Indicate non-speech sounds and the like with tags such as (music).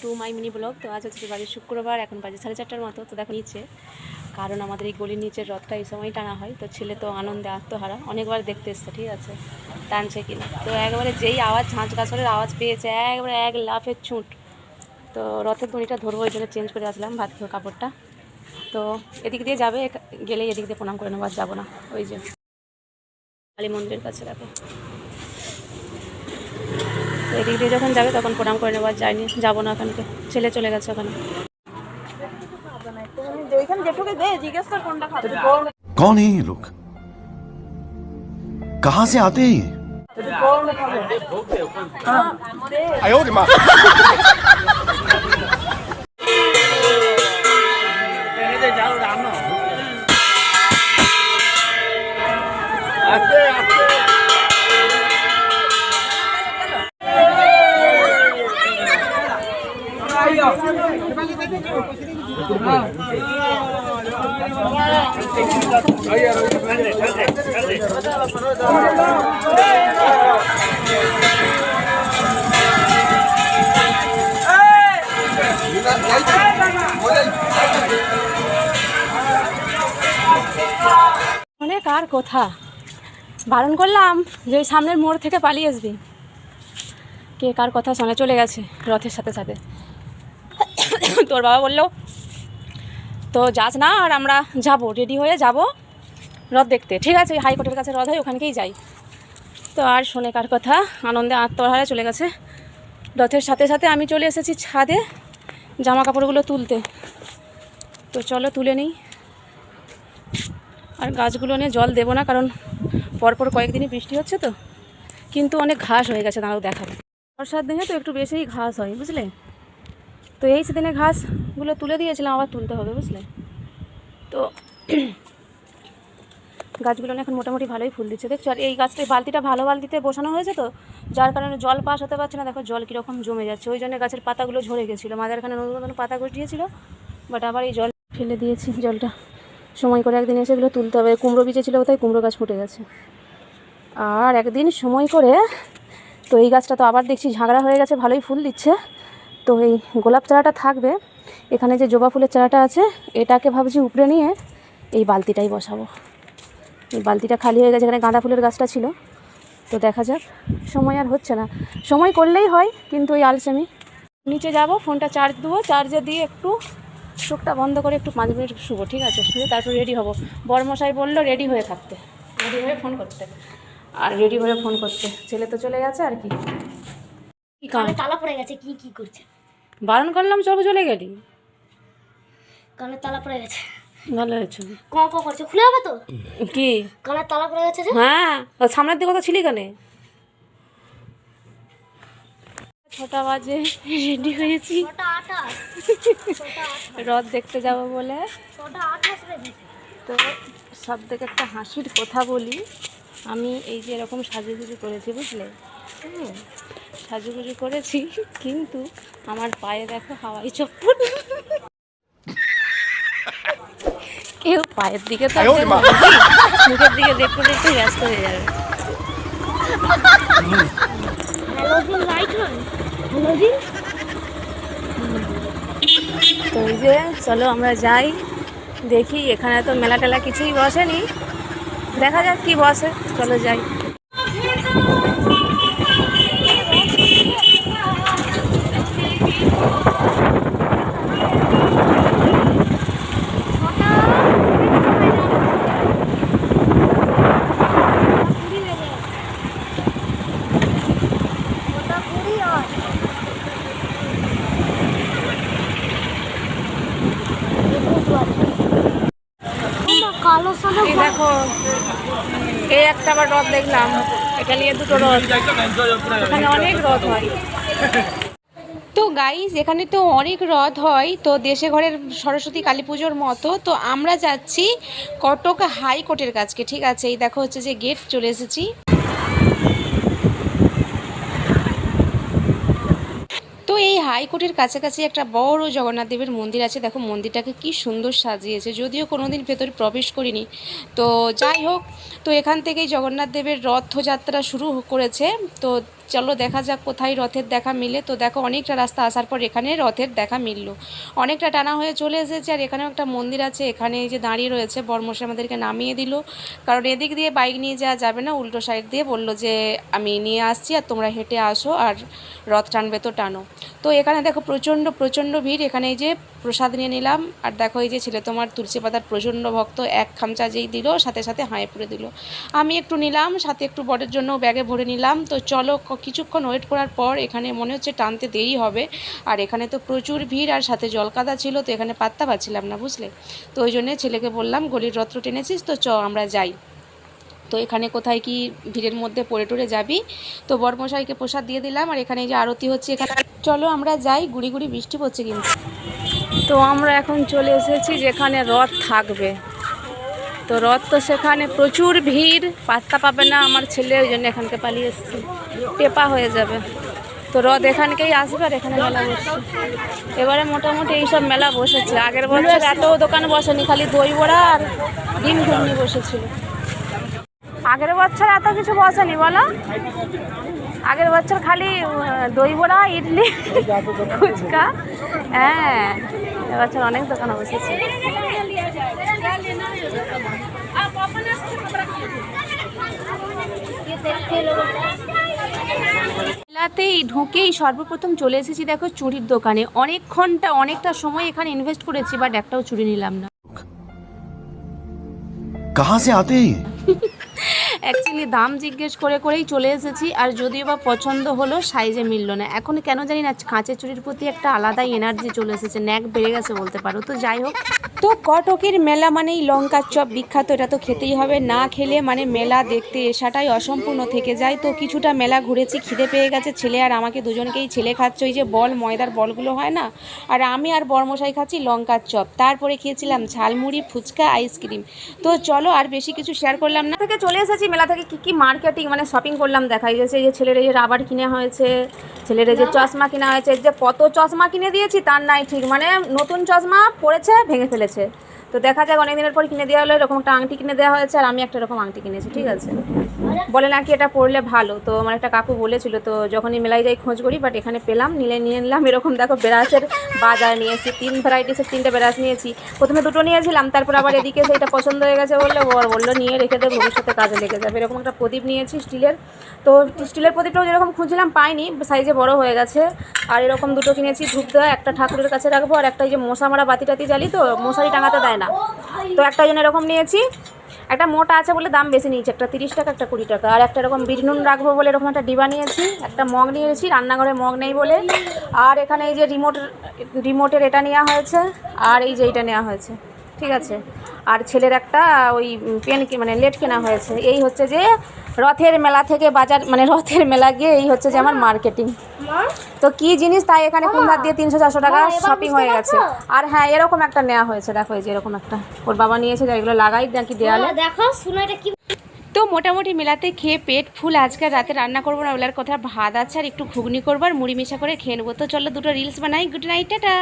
To my mini blog তো আজ হচ্ছে বাড়ির শুক্রবার, এখন বাজে সাড়ে চারটার মতো, তো দেখো নিচে। কারণ আমাদের এই গলির নিচের রথটা এই সময় টানা হয়, তো ছেলে তো আনন্দে আত্মহারা। অনেকবার দেখতে এসছে, ঠিক আছে? টানছে কিনা। তো একবারে যেই আওয়াজ, ঝাঁঝ গাছরের আওয়াজ পেয়েছে, একবারে এক লাফের ছুট। তো রথের দড়িটা ধরবো ওই জন্য চেঞ্জ করে আসলাম ভাত খেয়ে কাপড়টা। তো এদিক দিয়ে যাবে গেলেই এদিক দিয়ে প্রণাম করে নেব, আর যাব না। ওই যে কালী মন্দিরের কাছে তো এদিক দিয়ে যখন যাবে তখন প্রণাম করে নেবো আর যাইনি যাবো না ওখানকে ছেলে চলে গেছে ওখানে कौन है ये लोग कहां से आते हैं ये (laughs) মানে কার কথা? বারণ করলাম যে ওই সামনের মোড় থেকে পালিয়ে আসবি। কে কার কথা শোনে চলে গেছে রথের সাথে সাথে? তোর বাবা বলল তো যাস না, আর আমরা যাব রেডি হয়ে যাব রথ দেখতে। ঠিক আছে, হাইকোর্টের কাছে রথ হয়, ওখানকেই যাই। তো আর শোনে কার কথা, আনন্দে আত্মহারা চলে গেছে। রথের সাথে সাথে আমি চলে এসেছি ছাদে জামা কাপড়গুলো তুলতে। তো চলো তুলে নিই। আর গাছগুলো নিয়ে জল দেবো না, কারণ পরপর কয়েকদিনই বৃষ্টি হচ্ছে তো। কিন্তু অনেক ঘাস হয়ে গেছে, দাঁড়াও দেখাবে। বর্ষার দিনে তো একটু বেশিই ঘাস হয়, বুঝলে? তো এই সেদিনে ঘাসগুলো তুলে দিয়েছিলাম, আবার তুলতে হবে, বুঝলে? তো গাছগুলো এখন মোটামুটি ভালোই ফুল দিচ্ছে। দেখছ? আর এই গাছটা বালতিটা ভালো বালতিতে বসানো হয়েছে তো, যার কারণে জল পাস হতে পারছে না। দেখো, জল কীরকম জমে যাচ্ছে। ওই জন্য গাছের পাতাগুলো ঝরে গেছিল। মাঝারখানে নতুন নতুন পাতা গজিয়েছিল বাট আবার এই জল ফেলে দিয়েছি জলটা। সময় করে একদিন এসে এগুলো তুলতে হবে। কুমড়ো বীজে ছিল তাই কুমড়ো গাছ ফুটে গেছে। আর একদিন সময় করে, তো এই গাছটা তো আবার দেখছি ঝাগড়া হয়ে গেছে, ভালোই ফুল দিচ্ছে। তো এই গোলাপ চারাটা থাকবে। এখানে যে জবা ফুলের চারাটা আছে, এটাকে ভাবছি উপরে নিয়ে এই বালতিটাই বসাবো। এই বালতিটা খালি হয়ে গেছে, এখানে গাঁদা ফুলের গাছটা ছিল। তো দেখা যাক, সময় আর হচ্ছে না। সময় করলেই হয়, কিন্তু ওই আলসেমি। নিচে যাব, ফোনটা চার্জ দেবো চার্জে দিয়ে একটু চোখটা বন্ধ করে একটু পাঁচ মিনিট শুবো, ঠিক আছে? শুয়ে তারপর রেডি হব। বরমশাই বলল রেডি হয়ে থাকতে। রেডি হয়ে ফোন করতে। আর রেডি হয়ে ফোন করতে। ছেলে তো চলে গেছে, আর কি? কানে তালা পড়ে গেছে কি কি করছে? বারণ করলাম চল চলে গেলি? কানে তালা পড়ে গেছে। ভালো হয়েছে। ক ক করছে? খুলে হবে তো? কি? কানে তালা পড়ে গেছে হ্যাঁ সামনের দিকে কথা ছিলি কেনে ছটা বাজে রেডি হয়েছি। রথ দেখতে যাব বলে। তো সব থেকে একটা হাসির কথা বলি। আমি এই যে এরকম সাজুগুজু করেছি বুঝলে? হুম, সাজুগুজু করেছি কিন্তু আমার পায়ে দেখো হাওয়াই চপ্পল। কেউ পায়ের দিকে তো। মুখের দিকে দেখতে দেখতে ব্যস্ত হয়ে যাবে। তো এই যে চলো আমরা যাই। দেখি এখানে তো মেলা টেলা কিছুই বসেনি। দেখা যাক কি বসে। চলো যাই। দেখো, এই একটা আবার রথ দেখলাম। দুটো রথ। এখানে অনেক রথ হয়। তো গাইজ এখানে তো অনেক রথ হয়। তো দেশে ঘরের সরস্বতী কালী পুজোর মতো। তো আমরা যাচ্ছি কটক হাইকোর্টের কাছকে, ঠিক আছে? এই দেখো হচ্ছে যে গেট চলে এসেছি। তো এই হাইকোর্টের কাছাকাছি একটা বড় জগন্নাথ দেবের মন্দির আছে। দেখো, মন্দিরটাকে কি সুন্দর সাজিয়েছে। যদিও কোনোদিন ভেতরে প্রবেশ করিনি। তো যাই হোক, তো এখান থেকেই জগন্নাথ দেবের রথযাত্রা শুরু করেছে। তো চলো দেখা যাক কোথায় রথের দেখা মিলে। তো দেখো, অনেকটা রাস্তা আসার পর এখানে রথের দেখা মিললো। অনেকটা টানা হয়ে চলে এসেছে আর এখানেও একটা মন্দির আছে। এখানে যে দাঁড়িয়ে রয়েছে, বর্মশাই আমাদেরকে নামিয়ে দিল। কারণ এদিক দিয়ে বাইক নিয়ে যাওয়া যাবে না। উল্টো সাইড দিয়ে বলল যে, আমি নিয়ে আসছি আর তোমরা হেঁটে আসো আর রথ টানবে তো টানো। তো এখানে দেখো প্রচণ্ড প্রচণ্ড ভিড়। এখানে এই যে প্রসাদ নিয়ে নিলাম। আর দেখো এই যে ছেলে তোমার তুলসী পাতার প্রচণ্ড ভক্ত, এক খামচা যেই দিল, সাথে সাথে হাঁয়ে পুড়ে দিল। আমি একটু নিলাম, সাথে একটু বটের জন্য ব্যাগে ভরে নিলাম। তো চলো কিছুক্ষণ ওয়েট করার পর এখানে মনে হচ্ছে টানতে দেরি হবে। আর এখানে তো প্রচুর ভিড়, আর সাথে জলকাদা ছিল, তো এখানে পাত্তা পাচ্ছিলাম না, বুঝলে? তো ওই জন্যে ছেলেকে বললাম, গলির রত্র টেনেছিস, তো চ, আমরা যাই। তো এখানে কোথায় কি ভিড়ের মধ্যে পড়ে টড়ে যাবি? তো বরমশাইকে প্রসাদ দিয়ে দিলাম, আর এখানে যে আরতি হচ্ছে এখানে। চলো, আমরা যাই, গুড়ি গুড়ি বৃষ্টি পড়ছে কিন্তু। তো আমরা এখন চলে এসেছি যেখানে রথ থাকবে। তো রথ তো সেখানে প্রচুর ভিড়, পাত্তা পাবে না আমার ছেলে, ওই জন্য এখানকে পালিয়ে এসেছি। টেপা হয়ে যাবে। তো রথ এখানকেই আসবে আর এখানে মেলা বসছে এবারে মোটামুটি এইসব মেলা বসেছে। আগের বছর এত দোকান বসেনি, খালি দই বড়া আর ডিম ঘুগনি বসেছিল। আগের বছর এত কিছু বসেনি, বলো? আগের বছর খালি দই বড়া ইডলি, ফুচকা হ্যাঁ। গাছের অনেক দোকান বসেছে। মেলাতেই ঢুকেই সর্বপ্রথম চলে এসেছি দেখো চুরির দোকানে। অনেকক্ষণটা অনেকটা সময় এখানে ইনভেস্ট করেছি বাট একটাও চুরি নিলাম না। কাহা সে আতে অ্যাকচুয়ালি দাম জিজ্ঞেস করে করেই চলে এসেছি আর যদিও বা পছন্দ হলো সাইজে মিললো না। এখন কেন জানি না কাঁচের চুড়ির প্রতি একটা আলাদাই এনার্জি চলে এসেছে ন্যাক বেড়ে গেছে বলতে পারো। তো যাই হোক তো কটকের মেলা মানেই লঙ্কার চপ বিখ্যাত এটা তো খেতেই হবে। না খেলে মানে মেলা দেখতে এসাটাই অসম্পূর্ণ থেকে যায়। তো কিছুটা মেলা ঘুরেছি খিদে পেয়ে গেছে ছেলে আর আমাকে দুজনকেই ছেলে খাচ্ছে ওই যে বল ময়দার বলগুলো হয় না? আর আমি আর বর্মশাই খাচ্ছি লঙ্কার চপ। তারপরে খেয়েছিলাম ঝালমুড়ি ফুচকা আইসক্রিম তো চলো আর বেশি কিছু শেয়ার করলাম না। থেকে চলে এসেছি মেলা থেকে কি কি মার্কেটিং মানে শপিং করলাম দেখাই যাচ্ছে। এই যে ছেলের এই যে রাবার কিনে হয়েছে ছেলের এই যে চশমা কিনা হয়েছে যে কত চশমা কিনে দিয়েছি তার নাই ঠিক মানে নতুন চশমা পড়েছে ভেঙে ফেলেছে। তো দেখা যাক অনেকদিনের পর কিনে দেওয়া হলো এরকম একটা আংটি কিনে দেওয়া হয়েছে আর আমি একটা এরকম আংটি কিনেছি ঠিক আছে? বলে নাকি এটা পড়লে ভালো? তো আমার একটা কাকু বলেছিল, তো যখনই মেলায় যাই খোঁজ করি বাট এখানে পেলাম, নিলে নিয়ে নিলাম। এরকম দেখো বেরাসের বাজার নিয়েছি, তিন ভ্যারাইটিসের তিনটে বেরাস নিয়েছি। প্রথমে দুটো নিয়েছিলাম, তারপর আবার এদিকে সেটা পছন্দ হয়ে গেছে বললে, বর বলল, নিয়ে রেখে দেবো ভবিষ্যতে কাজে লেগে যাবে। এরকম একটা প্রদীপ নিয়েছি স্টিলের। তো স্টিলের প্রদীপটাও যেরকম খুঁজছিলাম, পাইনি সাইজে বড় হয়ে গেছে। আর এরকম দুটো কিনেছি ধূপ দেওয়া একটা ঠাকুরের কাছে রাখব, আর একটা যে মশা মারা বাতি টাতি জ্বালি তো, মশারি টাঙাতে দেয় না। তো একটা জন্য এরকম নিয়েছি। একটা মোটা আছে বলে দাম বেশি নিয়েছি, একটা তিরিশ টাকা, একটা কুড়ি টাকা। আর একটা এরকম বিট নুন রাখব বলে এরকম একটা ডিবা নিয়েছি, একটা মগ নিয়েছি, রান্নাঘরে মগ নেই বলে। আর এখানে এই যে রিমোট রিমোটের এটা নেওয়া হয়েছে, আর এই যে এইটা নেওয়া হয়েছে, ঠিক আছে? আর ছেলের একটা ওই পেন মানে লেট কেনা হয়েছে। এই হচ্ছে যে রথের মেলা থেকে বাজার মানে রথের মেলা গিয়ে এই হচ্ছে যে আমার মার্কেটিং তো কি জিনিস? তাই এখানে কোন ধার দিয়ে তিনশো চারশো টাকা শপিং হয়ে গেছে। আর হ্যাঁ এরকম একটা নেওয়া হয়েছে। দেখো এই যে এরকম একটা। ওর বাবা নিয়েছে যা এগুলো লাগাই নাকি দেয়ালে। দেখো শুনো এটা কি তো মোটামুটি মেলাতে খেয়ে পেট ফুল। আজকে রাতে রান্না করব না ওলার কথা। ভাত আছে আর একটু ঘুগনি করব আর মুড়ি মিশা করে খেয়ে নেব। তো চলো দুটো রিলস বানাই। Good night tata.